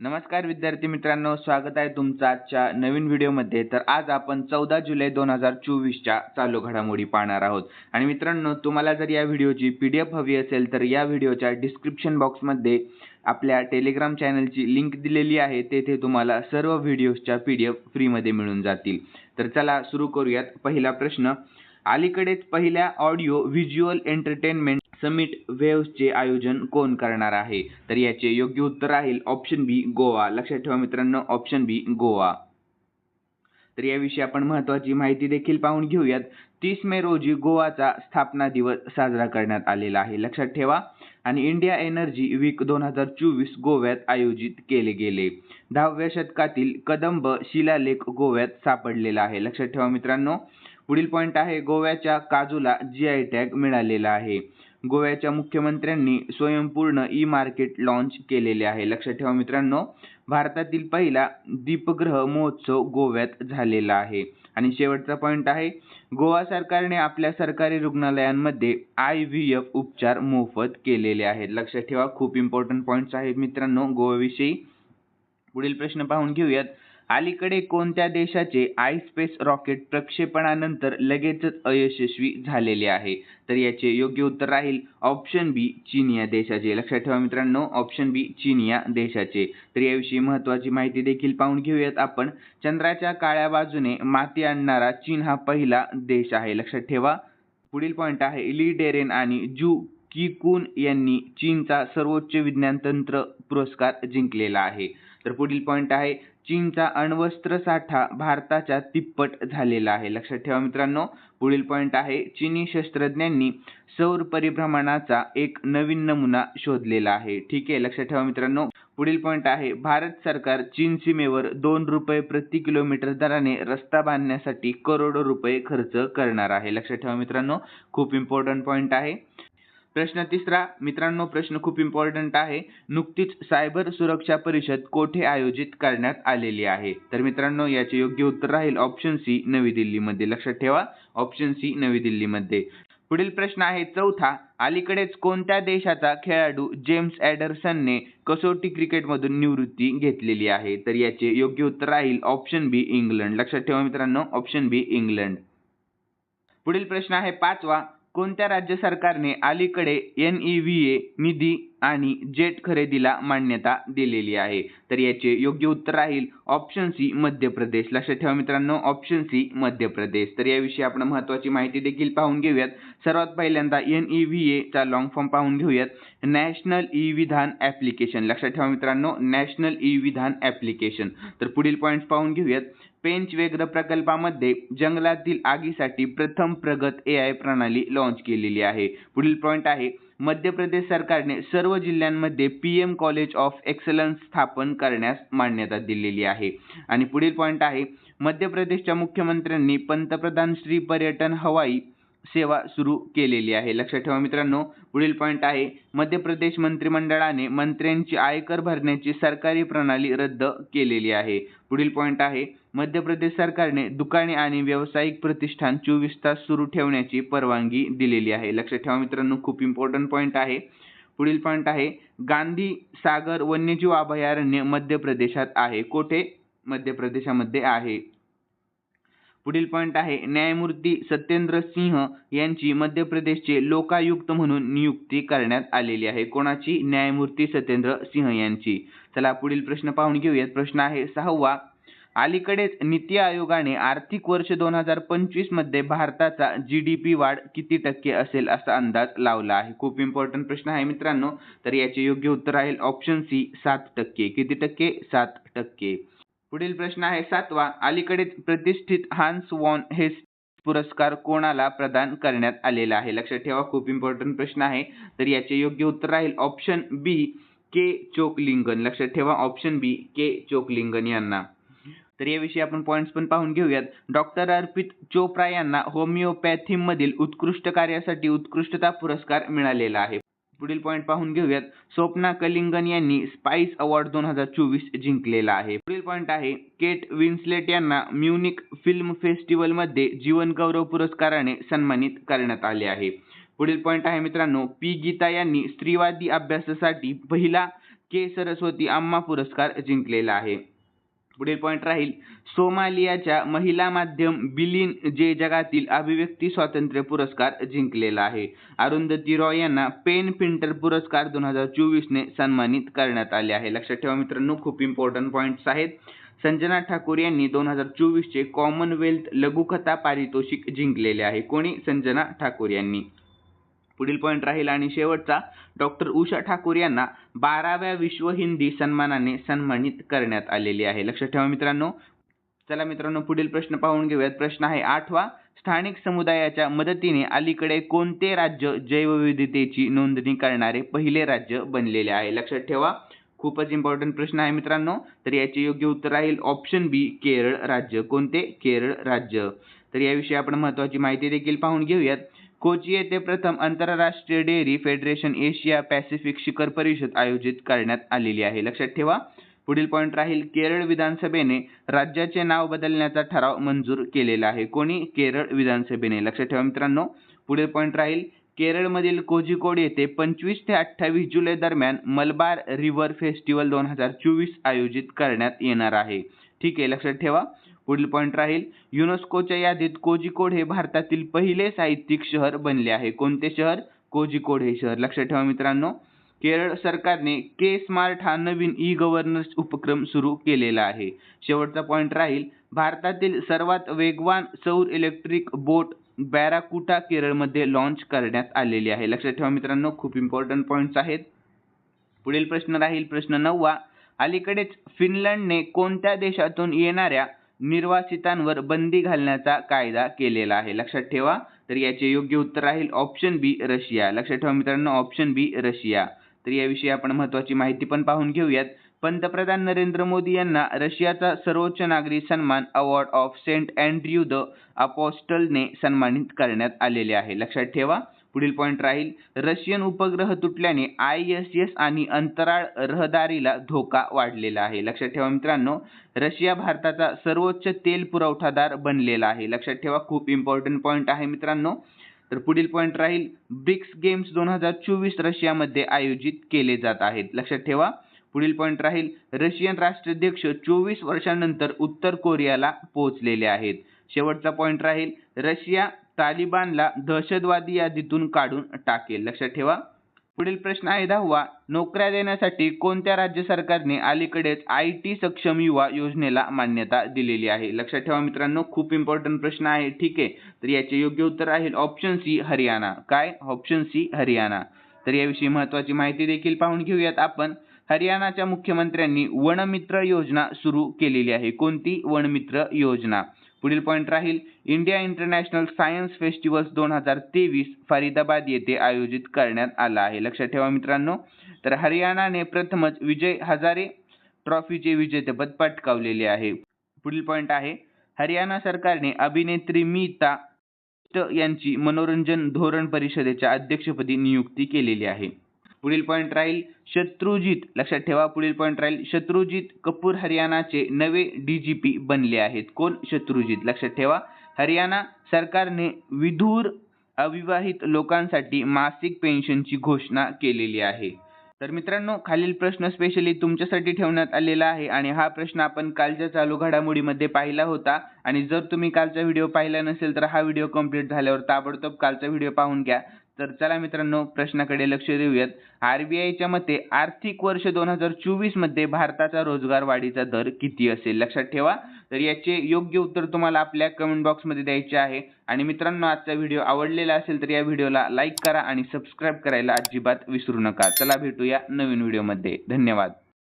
नमस्कार विद्यार्थी मित्रांनो स्वागत आहे तुमचं आजच्या नवीन व्हिडिओमध्ये. तर आज आपण चौदा जुलै दोन हजार चोवीसच्या चालू घडामोडी पाहणार आहोत. आणि मित्रांनो तुम्हाला जर या व्हिडिओची पी डी एफ हवी असेल तर या व्हिडिओच्या डिस्क्रिप्शन बॉक्समध्ये आपल्या टेलिग्राम चॅनलची लिंक दिलेली आहे. तेथे तुम्हाला सर्व व्हिडिओजच्या पी डी एफ फ्रीमध्ये मिळून जातील. तर चला सुरू करूयात. पहिला प्रश्न अलीकडेच पहिल्या ऑडिओ व्हिज्युअल एंटरटेनमेंट समिट वेव्हचे आयोजन कोण करणार आहे? तर याचे योग्य उत्तर राहील ऑप्शन बी गोवा. लक्षात ठेवा मित्रांनो ऑप्शन बी गोवा. तर याविषयी आपण महत्वाची माहिती देखील पाहून घेऊयात. तीस मे रोजी गोवाचा स्थापना दिवस साजरा करण्यात आलेला आहे. लक्षात ठेवा. आणि इंडिया एनर्जी वीक दोन हजार चोवीस गोव्यात आयोजित केले गेले. दहाव्या शतकातील कदंब शिलालेख गोव्यात सापडलेला आहे. लक्षात ठेवा मित्रांनो. पुढील पॉईंट आहे गोव्याच्या काजूला जी आय टॅग मिळालेला आहे. गोव्याच्या मुख्यमंत्र्यांनी स्वयंपूर्ण ई मार्केट लॉन्च केलेले आहे. लक्षात ठेवा मित्रांनो भारतातील पहिला दीपग्रह महोत्सव गोव्यात झालेला आहे. आणि शेवटचा पॉईंट आहे गोवा सरकारने आपल्या सरकारी रुग्णालयांमध्ये आय व्ही एफ उपचार मोफत केलेले आहेत. लक्षात ठेवा खूप इम्पॉर्टंट पॉईंट्स आहेत मित्रांनो. गोव्याविषयी पुढील प्रश्न पाहून घेऊयात. अलीकडे कोणत्या देशाचे आयस्पेस रॉकेट प्रक्षेपणानंतर लगेचच अयशस्वी झालेले आहे? तर याचे योग्य उत्तर राहील ऑप्शन बी चीन या देशाचे. लक्षात ठेवा मित्रांनो ऑप्शन बी चीन या देशाचे. तर याविषयी महत्वाची माहिती देखील पाहून घेऊयात आपण. चंद्राच्या काळ्या बाजूने माती आणणारा चीन हा पहिला देश आहे. लक्षात ठेवा. पुढील पॉईंट आहे. ली डेरेन आणि जू किकून यांनी चीनचा सर्वोच्च विज्ञान तंत्र पुरस्कार जिंकलेला आहे. तर पुढील पॉईंट आहे चीनचा अण्वस्त्र साठा भारताच्या तिप्पट झालेला आहे. लक्षात ठेवा मित्रांनो पुढील पॉईंट आहे चीनी शस्त्रज्ञांनी सौर परिभ्रमणाचा एक नवीन नमुना शोधलेला आहे. ठीक आहे लक्षात ठेवा मित्रांनो. पुढील पॉईंट आहे भारत सरकार चीन सीमेवर दोन रुपये प्रति किलोमीटर दराने रस्ता बांधण्यासाठी करोडो रुपये खर्च करणार आहे. लक्षात ठेवा मित्रांनो खूप इम्पॉर्टंट पॉईंट आहे. प्रश्न तिसरा मित्रांनो प्रश्न खूप इम्पॉर्टंट आहे. नुकतीच सायबर सुरक्षा परिषद कोठे आयोजित करण्यात आलेली आहे? तर मित्रांनो याचे योग्य उत्तर राहील ऑप्शन सी नवी दिल्लीमध्ये. लक्षात ठेवा ऑप्शन सी नवी दिल्लीमध्ये. पुढील प्रश्न आहे चौथा अलीकडेच कोणत्या देशाचा खेळाडू जेम्स ॲडरसनने कसोटी क्रिकेटमधून निवृत्ती घेतलेली आहे? तर याचे योग्य उत्तर राहील ऑप्शन बी इंग्लंड. लक्षात ठेवा मित्रांनो ऑप्शन बी इंग्लंड. पुढील प्रश्न आहे पाचवा कोणत्या राज्य सरकारने अलीकडे एन ई व्ही ए निधी आणि जेट खरेदीला मान्यता दिलेली आहे. तर याचे योग्य उत्तर राहील ऑप्शन सी मध्य प्रदेश. लक्षात ठेवा मित्रांनो ऑप्शन सी मध्य प्रदेश. तर याविषयी आपण महत्वाची माहिती देखील पाहून घेऊयात. सर्वात पहिल्यांदा एन ई व्ही ए चा लॉंग फॉर्म पाहून घेऊयात. नॅशनल ई विधान ॲप्लिकेशन लक्षात ठेवा मित्रांनो नॅशनल ई विधान ॲप्लिकेशन तर पुढील पॉईंट्स पाहून घेऊयात. पेंच व्याघ्र प्रकल्पामध्ये जंगलातील आगीसाठी प्रथम प्रगत ए आय प्रणाली लॉन्च केलेली आहे. पुढील पॉईंट आहे मध्य प्रदेश सरकारने सर्व जिल्ह्यांमध्ये P M college of excellence स्थापन करण्यास मान्यता दिलेली आहे. आणि पुढील पॉईंट आहे मध्य प्रदेशच्या मुख्यमंत्र्यांनी पंतप्रधान श्री पर्यटन हवाई सेवा सुरू केलेली आहे. लक्षात ठेवा मित्रांनो पुढील पॉईंट आहे मध्य प्रदेश मंत्रिमंडळाने मंत्र्यांची आयकर भरण्याची सरकारी प्रणाली रद्द केलेली आहे. पुढील पॉईंट आहे मध्य प्रदेश सरकारने दुकाने आणि व्यावसायिक प्रतिष्ठान चोवीस तास सुरू ठेवण्याची परवानगी दिलेली आहे. लक्षात ठेवा मित्रांनो खूप इम्पॉर्टंट पॉईंट आहे. पुढील पॉईंट आहे गांधी सागर वन्यजीव अभयारण्य मध्य प्रदेशात आहे. कोठे? मध्य प्रदेशामध्ये आहे. पुढील पॉईंट आहे. न्यायमूर्ती सत्येंद्र सिंह यांची मध्य प्रदेशचे लोकायुक्त म्हणून नियुक्ती करण्यात आलेली आहे. कोणाची? न्यायमूर्ती सत्येंद्र सिंह यांची. चला पुढील प्रश्न पाहून घेऊयात. प्रश्न आहे सहावा. अलीकडेच नीती आयोगाने आर्थिक वर्ष दोन हजार पंचवीसमध्ये भारताचा जी डी पी वाढ किती टक्के असेल असा अंदाज लावला आहे? खूप इम्पॉर्टंट प्रश्न आहे मित्रांनो. तर याचे योग्य उत्तर राहील ऑप्शन सी सात टक्के. किती टक्के? सात टक्के. पुढील प्रश्न आहे सातवा. अलीकडेच प्रतिष्ठित हान्स वॉन हे पुरस्कार कोणाला प्रदान करण्यात आलेला आहे? लक्षात ठेवा खूप इम्पॉर्टंट प्रश्न आहे. तर याचे योग्य उत्तर राहील ऑप्शन बी के चोकलिंगन. लक्षात ठेवा ऑप्शन बी के चोकलिंगन यांना. तर याविषयी आपण पॉईंट्स पण पाहून घेऊयात. डॉक्टर अर्पित चोप्रा यांना होमिओपॅथीमधील उत्कृष्ट कार्यासाठी उत्कृष्टता पुरस्कार मिळालेला आहे. पुढील पॉईंट पाहून घेऊयात. स्वप्ना कलिंगन यांनी स्पाइस अवॉर्ड दोन हजार चोवीस जिंकलेला आहे. पुढील पॉईंट आहे केट विन्सलेट यांना म्युनिक फिल्म फेस्टिवलमध्ये जीवनगौरव पुरस्काराने सन्मानित करण्यात आले आहे. पुढील पॉईंट आहे मित्रांनो पी गीता यांनी स्त्रीवादी अभ्यासासाठी पहिला के सरस्वती अम्मा पुरस्कार जिंकलेला आहे. पुढील पॉईंट राहील. सोमालियाच्या महिला माध्यम बिलिन जे जगातील अभिव्यक्ती स्वातंत्र्य पुरस्कार जिंकलेला आहे. अरुंधती रॉय यांना पेन पिंटर पुरस्कार दोन हजार चोवीसने सन्मानित करण्यात आले आहे. लक्षात ठेवा मित्रांनो खूप इम्पॉर्टंट पॉईंट्स आहेत. संजना ठाकूर यांनी दोन हजार चोवीसचे कॉमनवेल्थ लघुकथा पारितोषिक जिंकलेले आहे. कोणी? संजना ठाकूर यांनी. पुढील पॉईंट राहील. आणि शेवटचा डॉक्टर उषा ठाकूर यांना बाराव्या विश्व हिंदी सन्मानाने सन्मानित करण्यात आलेली आहे. लक्षात ठेवा मित्रांनो. चला मित्रांनो पुढील प्रश्न पाहून घेऊयात. प्रश्न आहे आठवा स्थानिक समुदायाच्या मदतीने अलीकडे कोणते राज्य जैवविविधतेची नोंदणी करणारे पहिले राज्य बनलेले आहे? लक्षात ठेवा. खूपच इम्पॉर्टंट प्रश्न आहे मित्रांनो. तर याचे योग्य उत्तर राहील ऑप्शन बी केरळ राज्य. कोणते? केरळ राज्य. तर याविषयी आपण महत्त्वाची माहिती देखील पाहून घेऊयात. कोची येथे प्रथम आंतरराष्ट्रीय डेअरी फेडरेशन एशिया पॅसिफिक शिखर परिषद आयोजित करण्यात आलेली आहे. लक्षात ठेवा पुढील पॉईंट राहील केरळ विधानसभेने राज्याचे नाव बदलण्याचा ठराव मंजूर केलेला आहे. कोणी? केरळ विधानसभेने. लक्षात ठेवा मित्रांनो पुढील पॉईंट राहील केरळमधील कोझिकोड येथे पंचवीस ते अठ्ठावीस जुलै दरम्यान मलबार रिव्हर फेस्टिवल दोन हजार चोवीस आयोजित करण्यात येणार आहे. ठीक आहे लक्षात ठेवा. पुढील पॉईंट राहील. युनेस्कोच्या यादीत कोझिकोड हे भारतातील पहिले साहित्यिक शहर बनले आहे. कोणते शहर? कोझिकोड हे शहर. लक्षात ठेवा मित्रांनो. केरळ सरकारने के स्मार्ट हा नवीन ई गव्हर्नन्स उपक्रम सुरू केलेला आहे. शेवटचा पॉईंट राहील. भारतातील सर्वात वेगवान सौर इलेक्ट्रिक बोट बॅराकुटा केरळमध्ये लॉन्च करण्यात आलेली आहे. लक्षात ठेवा मित्रांनो खूप इम्पॉर्टंट पॉईंट्स आहेत. पुढील प्रश्न राहील. प्रश्न नववा. अलीकडेच फिनलंडने कोणत्या देशातून येणाऱ्या निर्वासितांवर बंदी घालण्याचा कायदा केलेला आहे. लक्षात ठेवा. तर याचे योग्य उत्तर राहील ऑप्शन बी रशिया. लक्षात ठेवा मित्रांनो ऑप्शन बी रशिया. तर याविषयी आपण महत्वाची माहिती पण पाहून घेऊयात. पंतप्रधान नरेंद्र मोदी यांना रशियाचा सर्वोच्च नागरी सन्मान award of Saint Andrew the अपॉस्टलने सन्मानित करण्यात आलेले आहे. लक्षात ठेवा. पुढील पॉईंट राहील. रशियन उपग्रह तुटल्याने आय एस एस आणि अंतराळ रहदारीला धोका वाढलेला आहे. लक्षात ठेवा मित्रांनो रशिया भारताचा सर्वोच्च तेल पुरवठादार बनलेला आहे. लक्षात ठेवा खूप इम्पॉर्टंट पॉईंट आहे मित्रांनो. तर पुढील पॉईंट राहील. ब्रिक्स गेम्स दोन हजार चोवीस रशियामध्ये आयोजित केले जात आहेत. लक्षात ठेवा पुढील पॉईंट राहील. रशियन राष्ट्राध्यक्ष चोवीस वर्षांनंतर उत्तर कोरियाला पोहोचलेले आहेत. शेवटचा पॉईंट राहील. रशिया तालिबानला दहशतवादी यादीतून काढून टाकेल. लक्षात ठेवा. पुढील प्रश्न आहे दहावा. नोकऱ्या देण्यासाठी कोणत्या राज्य सरकारने अलीकडेच आय टी सक्षम युवा योजनेला मान्यता दिलेली आहे? लक्षात ठेवा मित्रांनो खूप इम्पॉर्टंट प्रश्न आहे. ठीक आहे. तर याचे योग्य उत्तर आहे ऑप्शन सी हरियाणा. काय? Option C Haryana. तर याविषयी महत्वाची माहिती देखील पाहून घेऊयात आपण. हरियाणाच्या मुख्यमंत्र्यांनी वनमित्र योजना सुरू केलेली आहे. कोणती? वनमित्र योजना. पुढील पॉईंट राहील. इंडिया इंटरनॅशनल सायन्स फेस्टिवल्स दोन हजार तेवीस फरीदाबाद येथे आयोजित करण्यात आला आहे. लक्षात ठेवा मित्रांनो. तर हरियाणाने प्रथमच विजय हजारे ट्रॉफीचे विजेतेपद पटकावलेले आहे. पुढील पॉईंट आहे. हरियाणा सरकारने अभिनेत्री मीता यांची मनोरंजन धोरण परिषदेच्या अध्यक्षपदी नियुक्ती केलेली आहे. पुढील पॉईंट राहील शत्रुजित. लक्षात ठेवा पुढील पॉईंट राहील शत्रुजित कपूर हरियाणाचे नवे डीजीपी बनले आहेत. कोण? शत्रुजित. लक्षात ठेवा हरियाणा सरकारने विधूर अविवाहित लोकांसाठी मासिक पेन्शनची घोषणा केलेली आहे. तर मित्रांनो खालील प्रश्न स्पेशली तुमच्यासाठी ठेवण्यात आलेला आहे आणि हा प्रश्न आपण कालच्या चालू घडामोडीमध्ये पाहिला होता. आणि जर तुम्ही कालचा व्हिडिओ पाहिला नसेल तर हा व्हिडिओ कंप्लीट झाल्यावर ताबडतोब कालचा व्हिडिओ पाहून घ्या. तर चला मित्रांनो प्रश्नाकडे लक्ष देऊयात. आरबीआयच्या मते आर्थिक वर्ष दोन हजार चोवीसमध्ये भारताचा रोजगार वाढीचा दर किती असेल? लक्षात ठेवा. तर याचे योग्य उत्तर तुम्हाला आपल्या कमेंट बॉक्समध्ये द्यायचे आहे. आणि मित्रांनो आजचा व्हिडिओ आवडलेला असेल तर या व्हिडिओला लाईक करा आणि सबस्क्राईब करायला अजिबात विसरू नका. चला भेटूया नवीन व्हिडिओमध्ये धन्यवाद.